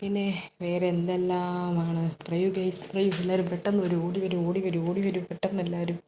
പിന്നെ വേറെ എന്തെല്ലാമാണ് പറയൂ ഗൈസ് പറയൂ എല്ലാവരും പെട്ടെന്ന് വരൂ ഓടി വരൂ ഓടി വരൂ ഓടി വരൂ പെട്ടെന്ന് എല്ലാവരും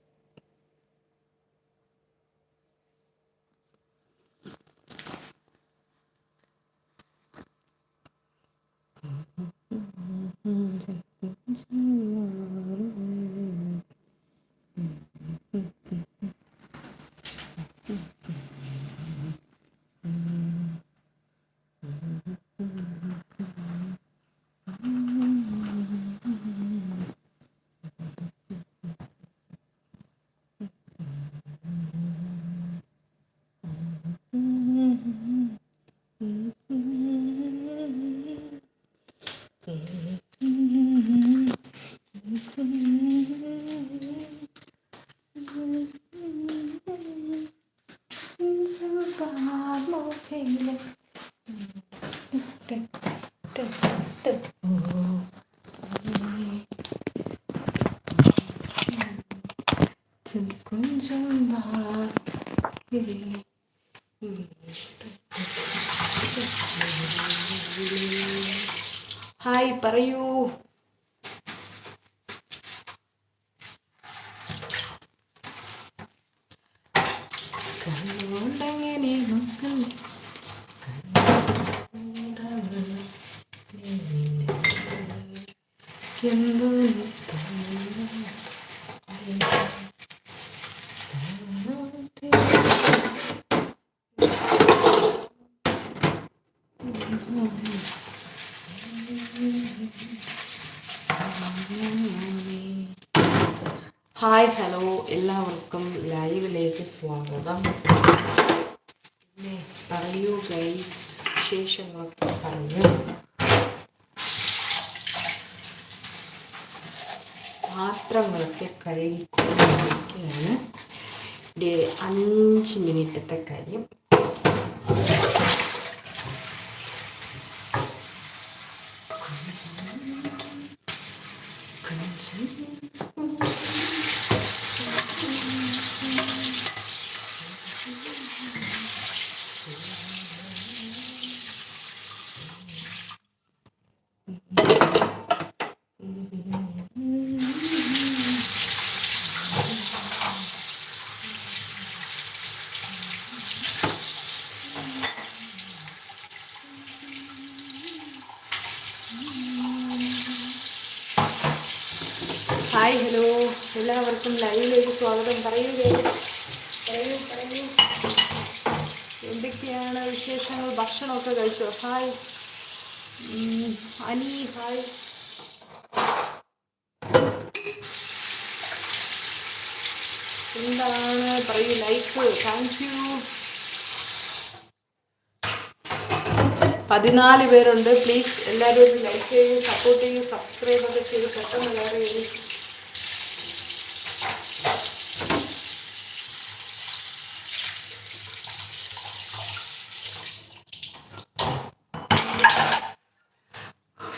കണ്ണുകൊണ്ടെങ്ങനെ നോക്കും എന്തോ ഹായ് ഹലോ എല്ലാവർക്കും ലൈവിലേക്ക് സ്വാഗതം പിന്നെ പറയൂ ഗൈസ് വിശേഷങ്ങളൊക്കെ പറയൂ പാത്രങ്ങളൊക്കെ കഴുകിക്കൊണ്ടിരിക്കുകയാണ്. അഞ്ച് മിനിറ്റത്തെ കാര്യം. Hi hello. എല്ലാവർക്കും ലൈവിലേക്ക് സ്വാഗതം. പറയൂ. പറയൂ. പറയൂ എന്തൊക്കെയാണ് വിശേഷങ്ങൾ? ഭക്ഷണമൊക്കെ കഴിച്ചോ? ഹായ്. അനി ഹായ്. എന്താണ്? പറയൂ ലൈക്ക് താങ്ക് യു പതിനാല് പേരുണ്ട്. പ്ലീസ് എല്ലാവരും ലൈക്ക് ചെയ്യൂ സപ്പോർട്ട് ചെയ്യൂ സബ്സ്ക്രൈബ് ഒക്കെ ചെയ്ത് പെട്ടെന്ന് കയറി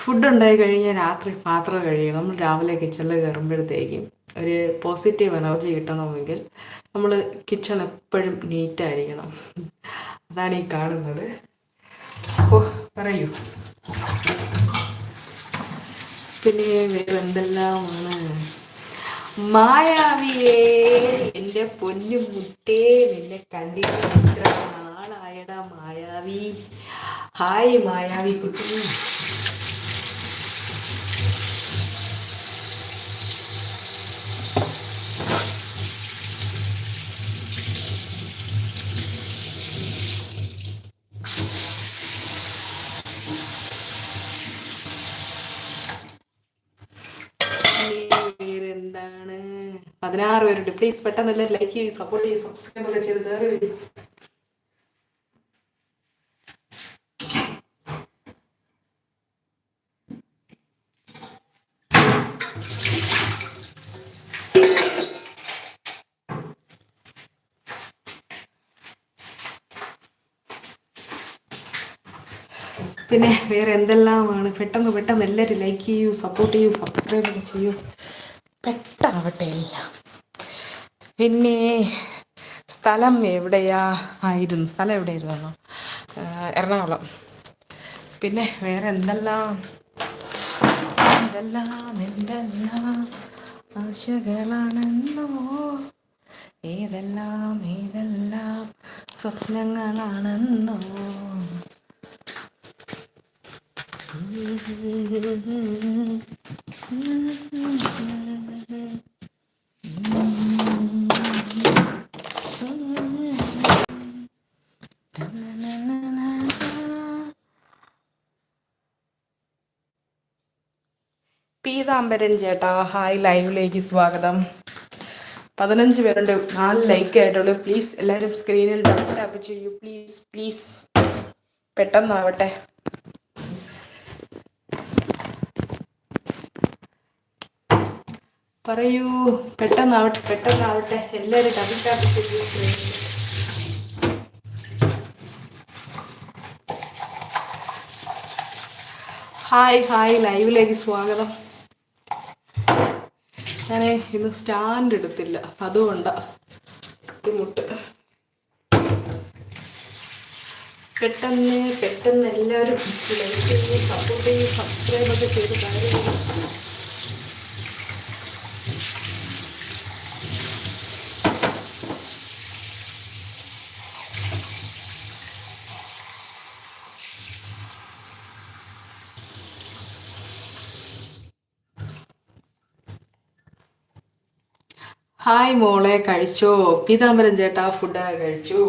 ഫുഡ് ഉണ്ടായി കഴിഞ്ഞാൽ രാത്രി പാത്രം കഴിയും നമ്മൾ രാവിലെ കിച്ചണിൽ കയറുമ്പോഴത്തേക്കും ഒരു പോസിറ്റീവ് എനർജി കിട്ടണമെങ്കിൽ നമ്മൾ കിച്ചൺ എപ്പോഴും നീറ്റായിരിക്കണം അതാണ് ഈ കാണുന്നത്. അപ്പോൾ പറയൂ. പിന്നെ വേറെ എന്തെല്ലാമാണ്? മായാവിയേ എന്റെ പൊന്നു മുട്ടേ നിന്നെ കണ്ടിട്ട് എത്ര നാളായടാ മായാവി. ഹായ് മായാവി കുട്ടി വേറെ എന്താണ് പതിനാറ് പേരുണ്ട്. പ്ലീസ് പെട്ടെന്ന് എല്ലാവരും ലൈക്ക് ചെയ്യും സപ്പോർട്ട് ചെയ്യും സബ്സ്ക്രൈബ് ഒക്കെ ചെയ്ത് കയറി വരും. പിന്നെ വേറെ എന്തെല്ലാമാണ് പെട്ടെന്ന് പെട്ടെന്ന് എല്ലാവരും ലൈക്ക് ചെയ്യൂ സപ്പോർട്ട് ചെയ്യൂ സബ്സ്ക്രൈബ് ചെയ്യൂ. പെട്ടാവട്ടെ എല്ലാം. പിന്നെ സ്ഥലം എവിടെയാ? ആയിരുന്നു സ്ഥലം എവിടെയായിരുന്നു? എറണാകുളം. പിന്നെ വേറെ എന്തെല്ലാം എന്തെല്ലാം എന്തെല്ലാം ആശകളാണെന്നോ? ഏതെല്ലാം ഏതെല്ലാം സ്വപ്നങ്ങളാണെന്നോ? പീതാംബരൻ ചേട്ടാ ഹായ് ലൈവിലേക്ക് സ്വാഗതം. പതിനഞ്ച് പേരുണ്ട് നാല് ലൈക്ക് ആയിട്ടുള്ളൂ. പ്ലീസ് എല്ലാവരും സ്ക്രീനിൽ ഡബിൾ ടാപ്പ് ചെയ്യൂ. പ്ലീസ് പ്ലീസ് പെട്ടെന്നാവട്ടെ. പറയൂ. പെട്ടെന്നാവട്ടെ പെട്ടെന്നാവട്ടെ. എല്ലാവരും സ്ക്രീനിൽ ഹായ് ഹായ് ലൈവിലേക്ക് സ്വാഗതം. ഞാൻ ഇന്ന് സ്റ്റാൻഡ് എടുത്തില്ല. അതുകൊണ്ടാ ബുദ്ധിമുട്ട്. പെട്ടെന്ന് പെട്ടെന്ന് എല്ലാവരും ലൈക്ക് ചെയ്യും സപ്പോർട്ട് ചെയ്യും സബ്സ്ക്രൈബ് ഒക്കെ ചെയ്ത് കാര്യങ്ങൾ ഹായ് മോളെ കഴിച്ചോ? പീതാംബരൻ ചേട്ടാ ഫുഡ് കഴിച്ചു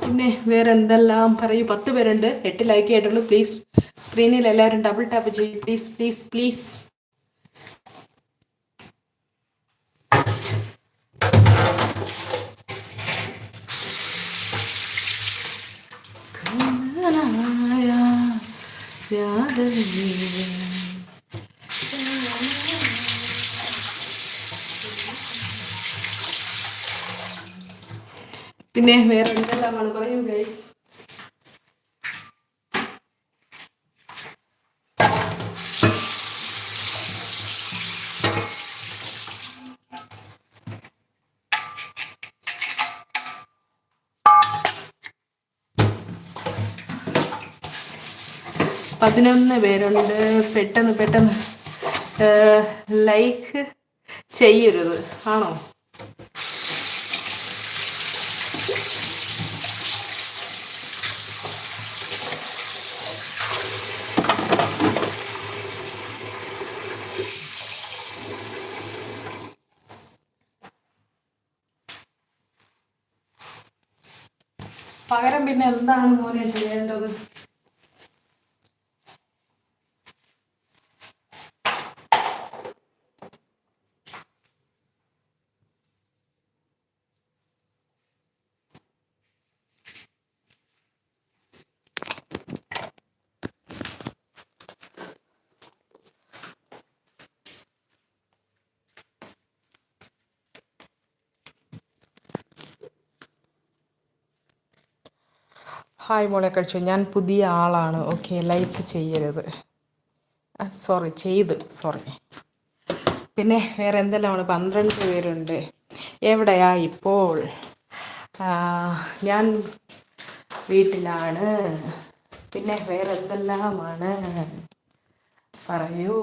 പിന്നെ വേറെ എന്തെല്ലാം പറയൂ. പത്ത് പേരുണ്ട്. എട്ട് ലൈക്ക് ആയിട്ടുള്ളൂ പ്ലീസ് സ്ക്രീനിൽ എല്ലാവരും ഡബിൾ ടാപ്പ് ചെയ്യും. പ്ലീസ് പ്ലീസ് പ്ലീസ് പിന്നെ വേറെ എന്തെല്ലാമാണ് പറയൂ ഗൈസ് പതിനൊന്ന് പേരുണ്ട്. പെട്ടെന്ന് പെട്ടെന്ന് ലൈക്ക് ചെയ്യരുത്. ആണോ? പകരം പിന്നെ എന്താണ് മോനെ ചെയ്യേണ്ടത്? ഹായ് മോളെ കഴിച്ചു? ഞാൻ പുതിയ ആളാണ്. ഓക്കെ ലൈക്ക് ചെയ്യരുത്. സോറി ചെയ്ത് സോറി പിന്നെ വേറെ എന്തെല്ലാമാണ് പന്ത്രണ്ട് പേരുണ്ട്. എവിടെയാ ഇപ്പോൾ? ഞാൻ വീട്ടിലാണ്. പിന്നെ വേറെ എന്തെല്ലാമാണ് പറയൂ.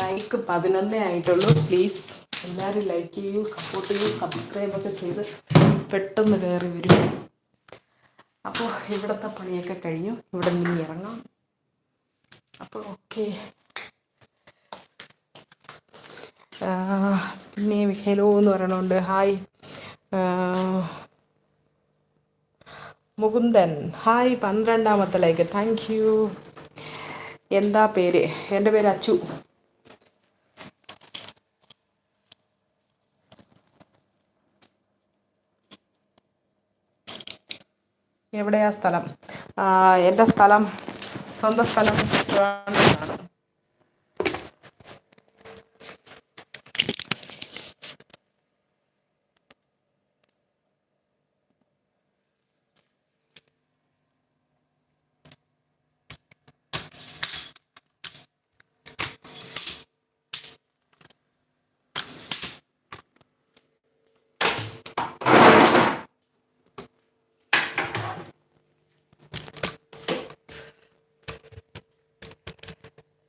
ലൈക്ക് പതിനൊന്നേ ആയിട്ടുള്ളൂ പ്ലീസ് എല്ലാവരും ലൈക്ക് ചെയ്യൂ സപ്പോർട്ട് ചെയ്യൂ സബ്സ്ക്രൈബ് ഒക്കെ ചെയ്ത് പെട്ടെന്ന് കയറി വരും. അപ്പോൾ ഇവിടുത്തെ പണിയൊക്കെ കഴിഞ്ഞു. ഇവിടെ നിന്ന് ഇറങ്ങാം. അപ്പോൾ ഓക്കെ പിന്നെ ഹലോ എന്ന് പറയണുണ്ട് ഹായ് മുകുന്ദൻ ഹായ് പന്ത്രണ്ടാമത്തെ ലൈക്ക് താങ്ക് യു എന്താ പേര്? എന്റെ പേര് അച്ചു. എവിടെയാ സ്ഥലം? എന്റെ സ്ഥലം സ്വന്തം സ്ഥലം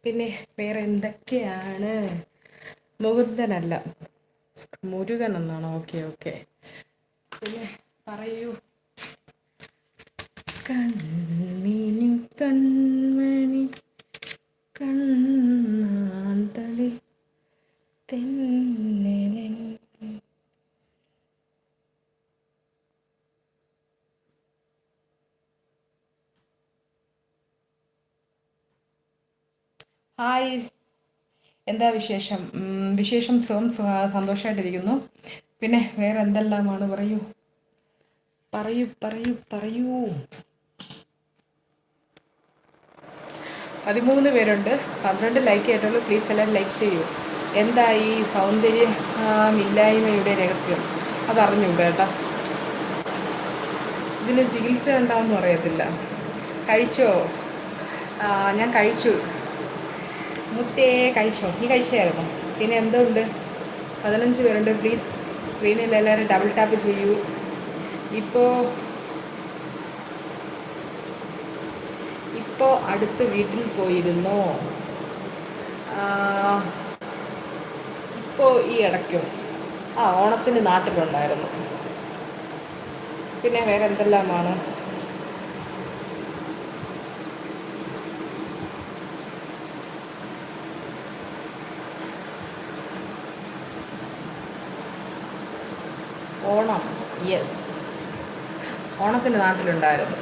പിന്നെ വേറെ എന്തൊക്കെയാണ് മുകുന്ദനല്ല. മുരുകൻ എന്നാണ്? Okay okay. പിന്നെ പറയൂ. കണ്ണിനു കൺമണി ഹായ്. എന്താ വിശേഷം? വിശേഷം സുഖം സന്തോഷമായിട്ടിരിക്കുന്നു പിന്നെ വേറെ എന്തെല്ലാമാണ് പറയൂ. പറയൂ പറയൂ പറയൂ. പതിമൂന്ന് പേരുണ്ട്. പന്ത്രണ്ട് ലൈക്ക് ആയിട്ടുള്ളൂ. പ്ലീസ് എല്ലാവരും ലൈക്ക് ചെയ്യൂ. എന്താ ഈ സൗന്ദര്യമില്ലായ്മയുടെ രഹസ്യം? അതറിഞ്ഞൂടെ കേട്ടോ. ഇതിന് ചികിത്സ ഉണ്ടാവുമെന്ന് അറിയത്തില്ല. കഴിച്ചോ? ഞാൻ കഴിച്ചു. മുത്തേ കഴിച്ചോ? നീ കഴിച്ചായിരുന്നു പിന്നെ എന്തുണ്ട്? പതിനഞ്ച് പേരുണ്ട് പ്ലീസ് സ്ക്രീനിൽ എല്ലാവരും ഡബിൾ ടാപ്പ് ചെയ്യൂ. ഇപ്പോൾ ഇപ്പോൾ അടുത്ത് വീട്ടിൽ പോയിരുന്നോ? ഇപ്പോൾ ഈ ഇടയ്ക്കും? ആ ഓണത്തിന് നാട്ടിലുണ്ടായിരുന്നു. പിന്നെ വേറെ എന്തെല്ലാമാണ് ഓണം. യെസ് ഓണത്തിന്റെ നാട്ടിലുണ്ടായിരുന്നു.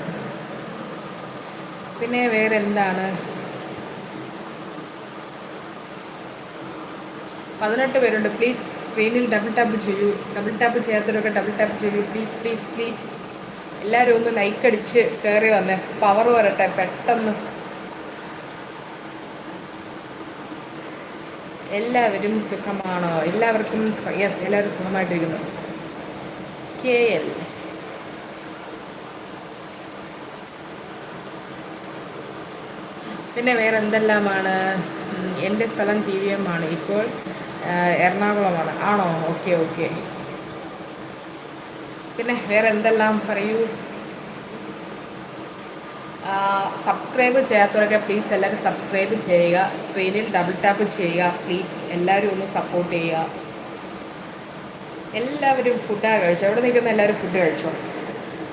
പിന്നെ വേറെ എന്താണ് പതിനെട്ട് പേരുണ്ട്. പ്ലീസ് സ്ക്രീനിൽ ഡബിൾ ടാപ്പ് ചെയ്യൂ. ഡബിൾ ടാപ്പ് ചെയ്യാത്തവരൊക്കെ ഡബിൾ ടാപ്പ് ചെയ്യൂ. പ്ലീസ് പ്ലീസ് പ്ലീസ് എല്ലാവരും ഒന്ന് ലൈക്ക് അടിച്ച് കയറി വന്നേ. പവർ വരട്ടെ പെട്ടെന്ന്. എല്ലാവരും സുഖമാണോ? എല്ലാവർക്കും യെസ് എല്ലാവരും സുഖമായിട്ടിരിക്കുന്നു. കെ എൽ പിന്നെ വേറെ എന്തെല്ലാമാണ് എന്റെ സ്ഥലം ടി വി എം ആണ് ഇപ്പോൾ എറണാകുളമാണ്. ആണോ? Okay okay. പിന്നെ വേറെ എന്തെല്ലാം പറയൂ സബ്സ്ക്രൈബ് ചെയ്യാത്തവരൊക്കെ പ്ലീസ് എല്ലാവരും സബ്സ്ക്രൈബ് ചെയ്യുക. സ്ക്രീനിൽ ഡബിൾ ടാപ്പ് ചെയ്യുക. പ്ലീസ് എല്ലാവരും ഒന്ന് സപ്പോർട്ട് ചെയ്യുക. എല്ലാവരും ഫുഡാണ് കഴിച്ചു. അവിടെ നിൽക്കുന്ന എല്ലാവരും ഫുഡ് കഴിച്ചോ?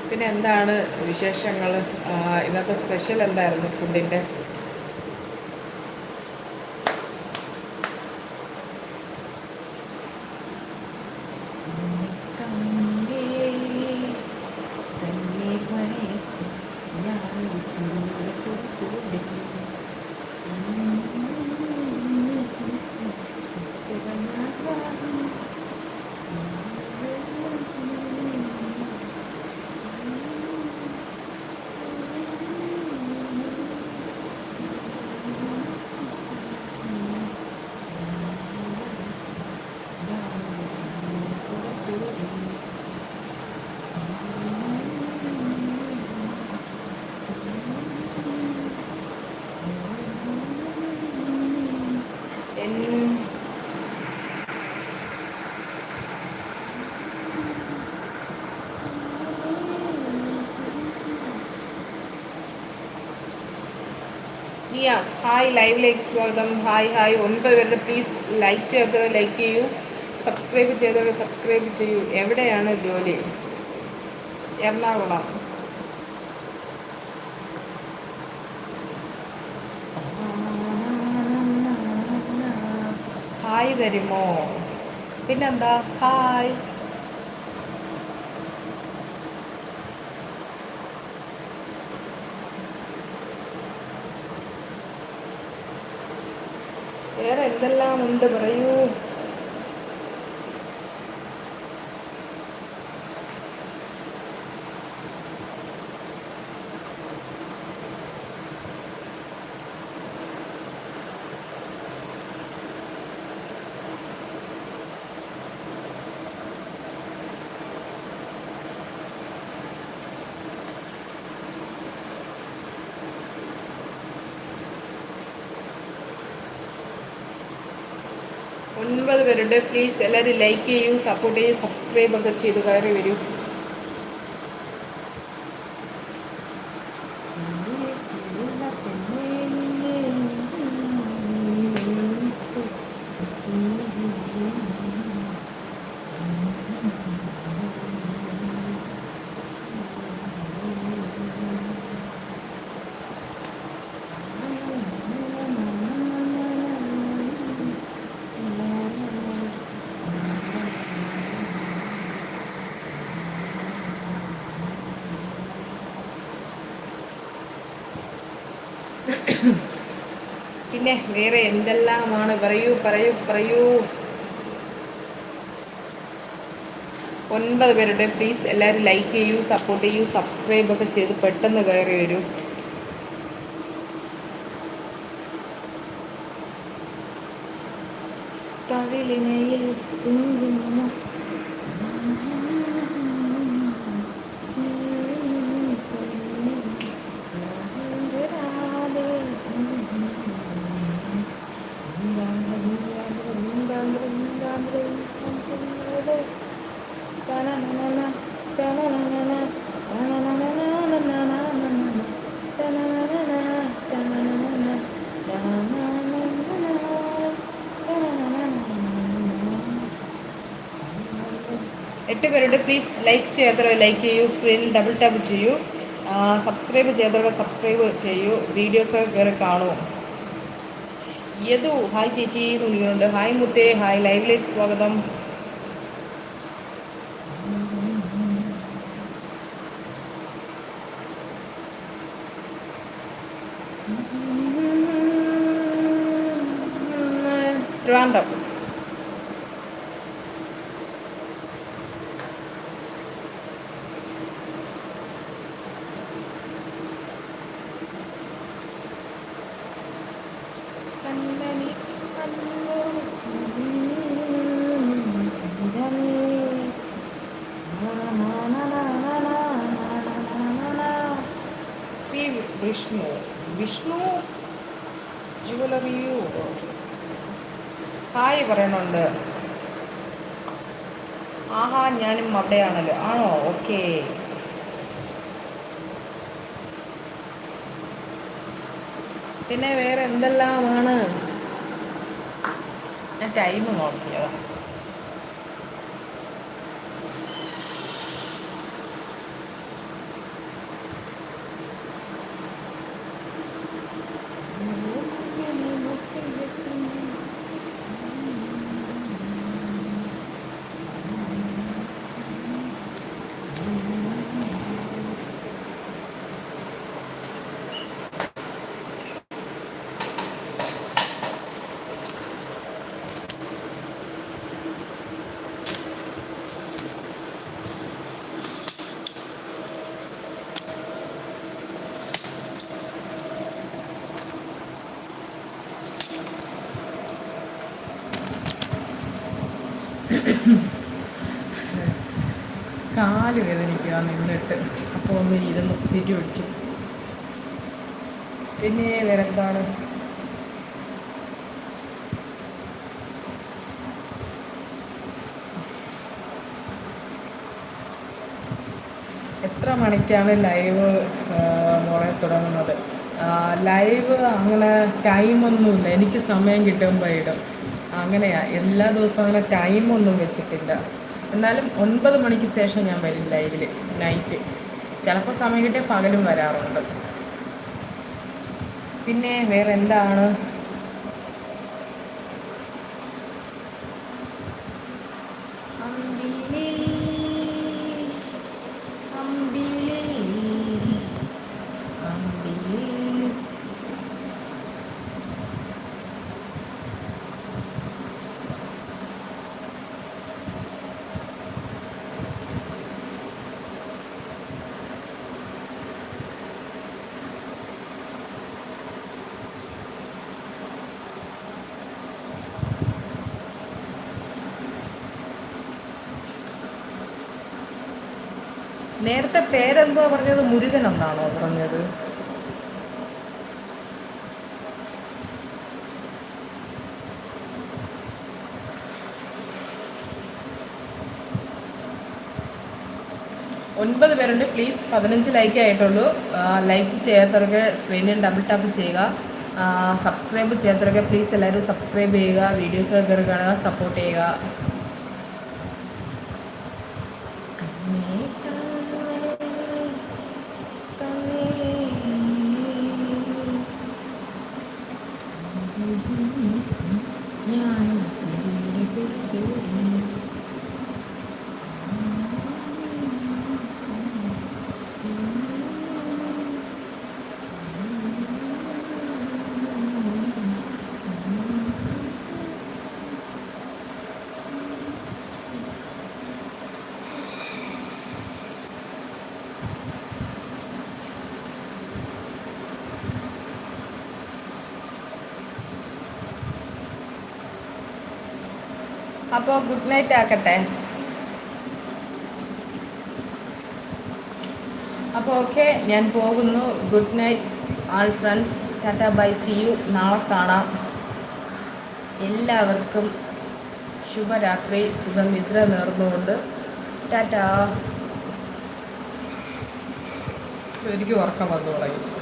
പിന്നെ എന്താണ് വിശേഷങ്ങൾ ഇന്നത്തെ സ്പെഷ്യൽ എന്തായിരുന്നു ഫുഡിന്റെ നിയാസ് ഹായ് ലൈവിലേക്ക് സ്വാഗതം. ഹായ് ഹായ് ഒൻപത് പേരുടെ പ്ലീസ് ലൈക്ക് ചെയ്തവർ ലൈക്ക് ചെയ്യൂ. സബ്സ്ക്രൈബ് ചെയ്തവർ സബ്സ്ക്രൈബ് ചെയ്യൂ. എവിടെയാണ് ജോലി? എറണാകുളം. ഹായ് തരുമോ പിന്നെന്താ? ഹായ് വേറെ എന്തെല്ലാം ഉണ്ട് പറയൂ ഒൻപത് പേരുണ്ട് പ്ലീസ് എല്ലാവരും ലൈക്ക് ചെയ്യൂ സപ്പോർട്ട് ചെയ്യൂ സബ്സ്ക്രൈബ് ഒക്കെ ചെയ്ത് കയറി വരൂ. പിന്നെ വേറെ എന്തെല്ലാമാണ്? പറയൂ പറയൂ പറയൂ. ഒൻപത് പേരുടെ പ്ലീസ് എല്ലാവരും ലൈക്ക് ചെയ്യൂ സപ്പോർട്ട് ചെയ്യൂ സബ്സ്ക്രൈബ് ഒക്കെ ചെയ്ത് പെട്ടെന്ന് കയറി വരൂ. കവിളിനയിൽ കുങ്കുമം എട്ട് പേരുണ്ട്. പ്ലീസ് ലൈക്ക് ചെയ്യാത്തവരെ ലൈക്ക് ചെയ്യൂ. സ്ക്രീനിൽ ഡബിൾ ടാപ്പ് ചെയ്യൂ. സബ്സ്ക്രൈബ് ചെയ്യാത്തവർ സബ്സ്ക്രൈബ് ചെയ്യൂ. വീഡിയോസ് കയറി കാണൂ. യദു ഹായ് ചേച്ചി എന്ന് ഹായ് മുത്തേ ഹായ് ലൈവിലേക്ക് സ്വാഗതം ട്രിവാൻഡ്രം കണ്ണനി ശ്രീ വിഷ്ണു. വിഷ്ണു ജുവലറിയു. ഹായ് പറയണുണ്ട്. ആഹാ ഞാനും അവിടെയാണല്ലോ. ആണോ? ഓക്കേ. പിന്നെ വേറെ എന്തെല്ലാമാണ്? ഞാൻ ടൈം നോക്കിയതാ. Mm-hmm. സീറ്റ് പിടിച്ചു പിന്നെ വേറെ എന്താണ് എത്ര മണിക്കാണ് ലൈവ് മോളെ തുടങ്ങുന്നത്? ലൈവ് അങ്ങനെ ടൈമൊന്നുമില്ല. എനിക്ക് സമയം കിട്ടുമ്പോൾ ഇടും അങ്ങനെയാ. എല്ലാ ദിവസവും അങ്ങനെ ടൈമൊന്നും വെച്ചിട്ടില്ല. എന്നാലും ഒൻപത് മണിക്ക് ശേഷം ഞാൻ വരും ലൈവിൽ നൈറ്റ്. ചിലപ്പോൾ സമയം കിട്ടിയാൽ പകലും വരാറുണ്ട്. പിന്നെ വേറെ എന്താണ് നേരത്തെ പേരെന്തോ പറഞ്ഞത്? മുരുകൻ എന്നാണോ പറഞ്ഞത്? ഒൻപത് പേരുണ്ട്. പ്ലീസ് പതിനഞ്ച് ലൈക്ക് ആയിട്ടുള്ളൂ. ലൈക്ക് ചെയ്യാത്തവർക്ക് സ്ക്രീനിൽ ഡബിൾ ടാപ്പ് ചെയ്യുക. സബ്സ്ക്രൈബ് ചെയ്യാത്തവർക്ക് പ്ലീസ് എല്ലാവരും സബ്സ്ക്രൈബ് ചെയ്യുക. വീഡിയോസ് കയറി കാണുക. സപ്പോർട്ട് ചെയ്യുക. അപ്പോൾ ഗുഡ് നൈറ്റ് ആക്കട്ടെ. അപ്പോൾ ഓക്കെ ഞാൻ പോകുന്നു. Good night all friends. Tata bye see you. നാളെ കാണാം. എല്ലാവർക്കും ശുഭരാത്രി സുഖനിദ്ര നേർന്നുകൊണ്ട്. ടാറ്റ. എനിക്ക് ഉറക്കം വന്നു തുടങ്ങി.